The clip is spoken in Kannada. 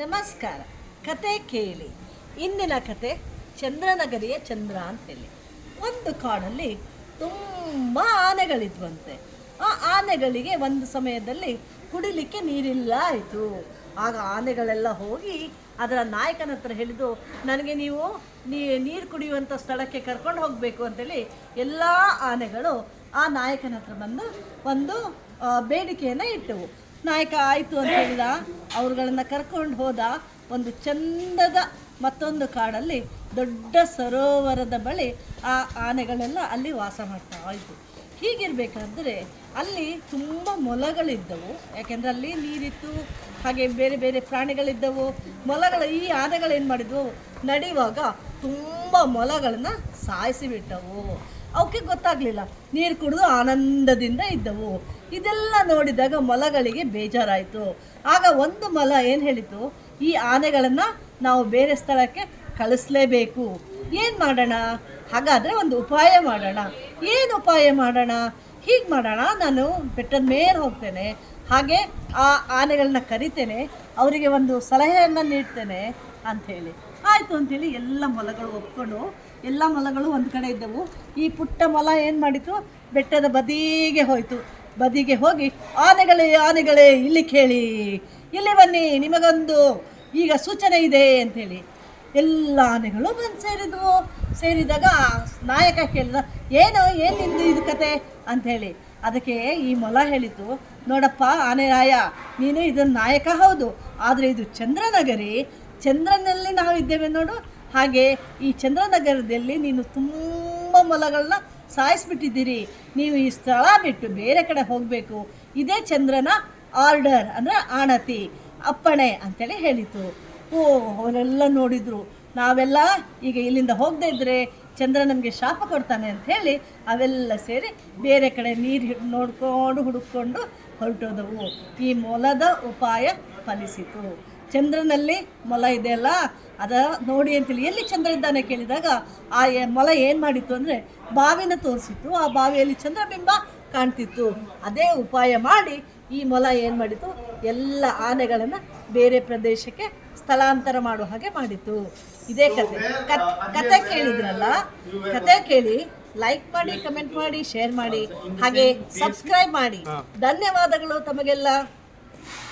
ನಮಸ್ಕಾರ. ಕತೆ ಕೇಳಿ. ಇಂದಿನ ಕತೆ ಚಂದ್ರನಗರಿಯ ಚಂದ್ರ ಅಂತ ಹೇಳಿ ಒಂದು ಕಾಡಲ್ಲಿ ತುಂಬ ಆನೆಗಳಿದ್ವಂತೆ. ಆ ಆನೆಗಳಿಗೆ ಒಂದು ಸಮಯದಲ್ಲಿ ಕುಡಿಲಿಕ್ಕೆ ನೀರಿಲ್ಲ ಆಯಿತು. ಆಗ ಆನೆಗಳೆಲ್ಲ ಹೋಗಿ ಅದರ ನಾಯಕನ ಹತ್ರ ಹೇಳಿದು ನನಗೆ ನೀವು ನೀರು ಕುಡಿಯುವಂಥ ಸ್ಥಳಕ್ಕೆ ಕರ್ಕೊಂಡು ಹೋಗಬೇಕು ಅಂತೇಳಿ ಎಲ್ಲ ಆನೆಗಳು ಆ ನಾಯಕನ ಹತ್ರ ಬಂದು ಒಂದು ಬೇಡಿಕೆಯನ್ನು ಇಟ್ಟವು. ನಾಯಕ ಆಯಿತು ಅಂತ ಹೇಳಿದ, ಅವ್ರುಗಳನ್ನ ಕರ್ಕೊಂಡು ಹೋದ ಒಂದು ಚಂದದ ಮತ್ತೊಂದು ಕಾಡಲ್ಲಿ ದೊಡ್ಡ ಸರೋವರದ ಬಳಿ ಆ ಆನೆಗಳೆಲ್ಲ ಅಲ್ಲಿ ವಾಸ ಮಾಡ್ತಾ ಆಯಿತು ಹೀಗಿರಬೇಕಾದ್ರೆ ಅಲ್ಲಿ ತುಂಬ ಮೊಲಗಳಿದ್ದವು. ಯಾಕೆಂದರೆ ಅಲ್ಲಿ ನೀರಿತ್ತು, ಹಾಗೆ ಬೇರೆ ಬೇರೆ ಪ್ರಾಣಿಗಳಿದ್ದವು. ಮೊಲಗಳು ಈ ಆನೆಗಳೇನು ಮಾಡಿದ್ವು? ನಡೆಯುವಾಗ ತುಂಬ ಮೊಲಗಳನ್ನ ಸಾಯಿಸಿಬಿಟ್ಟವು. ಅವಕ್ಕೆ ಗೊತ್ತಾಗಲಿಲ್ಲ. ನೀರು ಕುಡಿದು ಆನಂದದಿಂದ ಇದ್ದವು. ಇದೆಲ್ಲ ನೋಡಿದಾಗ ಮೊಲಗಳಿಗೆ ಬೇಜಾರಾಯಿತು. ಆಗ ಒಂದು ಮೊಲ ಏನು ಹೇಳಿತು? ಈ ಆನೆಗಳನ್ನು ನಾವು ಬೇರೆ ಸ್ಥಳಕ್ಕೆ ಕಳಿಸ್ಲೇಬೇಕು. ಏನು ಮಾಡೋಣ? ಹಾಗಾದರೆ ಒಂದು ಉಪಾಯ ಮಾಡೋಣ. ಏನು ಉಪಾಯ ಮಾಡೋಣ? ಹೀಗೆ ಮಾಡೋಣ. ನಾನು ಬೆಟ್ಟದ ಮೇಲೆ ಹೋಗ್ತೇನೆ. ಹಾಗೆ ಆ ಆನೆಗಳನ್ನ ಕರಿತೇನೆ. ಅವರಿಗೆ ಒಂದು ಸಲಹೆಯನ್ನು ನೀಡ್ತೇನೆ ಅಂಥೇಳಿ ಆಯಿತು ಅಂಥೇಳಿ ಎಲ್ಲ ಮೊಲಗಳು ಒಪ್ಕೊಂಡು, ಎಲ್ಲ ಮೊಲಗಳು ಒಂದು ಕಡೆ ಇದ್ದವು. ಈ ಪುಟ್ಟ ಮೊಲ ಏನು ಮಾಡಿತು? ಬೆಟ್ಟದ ಬದಿಗೆ ಹೋಯಿತು. ಬದಿಗೆ ಹೋಗಿ, ಆನೆಗಳೇ ಆನೆಗಳೇ, ಇಲ್ಲಿ ಕೇಳಿ. ಇಲ್ಲಿ ಬನ್ನಿ, ನಿಮಗೊಂದು ಈಗ ಸೂಚನೆ ಇದೆ ಅಂಥೇಳಿ ಎಲ್ಲ ಆನೆಗಳು ಬಂದು ಸೇರಿದ್ವು. ಸೇರಿದಾಗ ನಾಯಕ ಕೇಳಿದ, ಏನು ಏನು ನಿಂದು ಇದು ಕತೆ? ಅಂಥೇಳಿ ಅದಕ್ಕೆ ಈ ಮೊಲ ಹೇಳಿತು ನೋಡಪ್ಪ ಆನೆ ರಾಯ ನೀನು ಇದರ ನಾಯಕ ಹೌದು, ಆದರೆ ಇದು ಚಂದ್ರನಗರಿ. ಚಂದ್ರನಲ್ಲಿ ನಾವು ಇದ್ದೇವೆ ನೋಡು. ಹಾಗೆ ಈ ಚಂದ್ರನಗರದಲ್ಲಿ ನೀನು ತುಂಬ ಮೊಲಗಳನ್ನ ಸಾಯಿಸ್ಬಿಟ್ಟಿದ್ದೀರಿ. ನೀವು ಈ ಸ್ಥಳ ಬಿಟ್ಟು ಬೇರೆ ಕಡೆ ಹೋಗಬೇಕು. ಇದೇ ಚಂದ್ರನ ಆರ್ಡರ್ ಅಂದರೆ ಆಣತಿ, ಅಪ್ಪಣೆ ಅಂತೇಳಿ ಹೇಳಿತು. ಓ, ಅವರೆಲ್ಲ ನೋಡಿದರು. ನಾವೆಲ್ಲ ಈಗ ಇಲ್ಲಿಂದ ಹೋಗದೇ ಇದ್ದರೆ ಚಂದ್ರ ನಮಗೆ ಶಾಪ ಕೊಡ್ತಾನೆ ಅಂತ ಹೇಳಿ ಅವೆಲ್ಲ ಸೇರಿ ಬೇರೆ ಕಡೆ ನೀರು ನೋಡ್ಕೊಂಡು ಹುಡುಕೊಂಡು ಹೊರಟೋದವು. ಈ ಮೊಲದ ಉಪಾಯ ಫಲಿಸಿತು. ಚಂದ್ರನಲ್ಲಿ ಮೊಲ ಇದೆಯಲ್ಲ ಅದ ನೋಡಿ ಅಂತೇಳಿ ಎಲ್ಲಿ ಚಂದ್ರ ಇದ್ದಾನೆ ಕೇಳಿದಾಗ ಆ ಮೊಲ ಏನು ಮಾಡಿತ್ತು ಅಂದರೆ ಬಾವಿನ ತೋರಿಸಿತ್ತು. ಆ ಬಾವಿಯಲ್ಲಿ ಚಂದ್ರಬಿಂಬ ಕಾಣ್ತಿತ್ತು. ಅದೇ ಉಪಾಯ ಮಾಡಿ ಈ ಮೊಲ ಏನು ಮಾಡಿತು? ಎಲ್ಲ ಆನೆಗಳನ್ನು ಬೇರೆ ಪ್ರದೇಶಕ್ಕೆ ಸ್ಥಳಾಂತರ ಮಾಡುವ ಹಾಗೆ ಮಾಡಿತು ಇದೇ ಕತೆ. ಕತ್- ಕತೆ ಕೇಳಿದ್ರಲ್ಲ? ಕತೆ ಕೇಳಿ ಲೈಕ್ ಮಾಡಿ ಕಮೆಂಟ್ ಮಾಡಿ ಶೇರ್ ಮಾಡಿ ಹಾಗೆ ಸಬ್ಸ್ಕ್ರೈಬ್ ಮಾಡಿ. ಧನ್ಯವಾದಗಳು ತಮಗೆಲ್ಲ.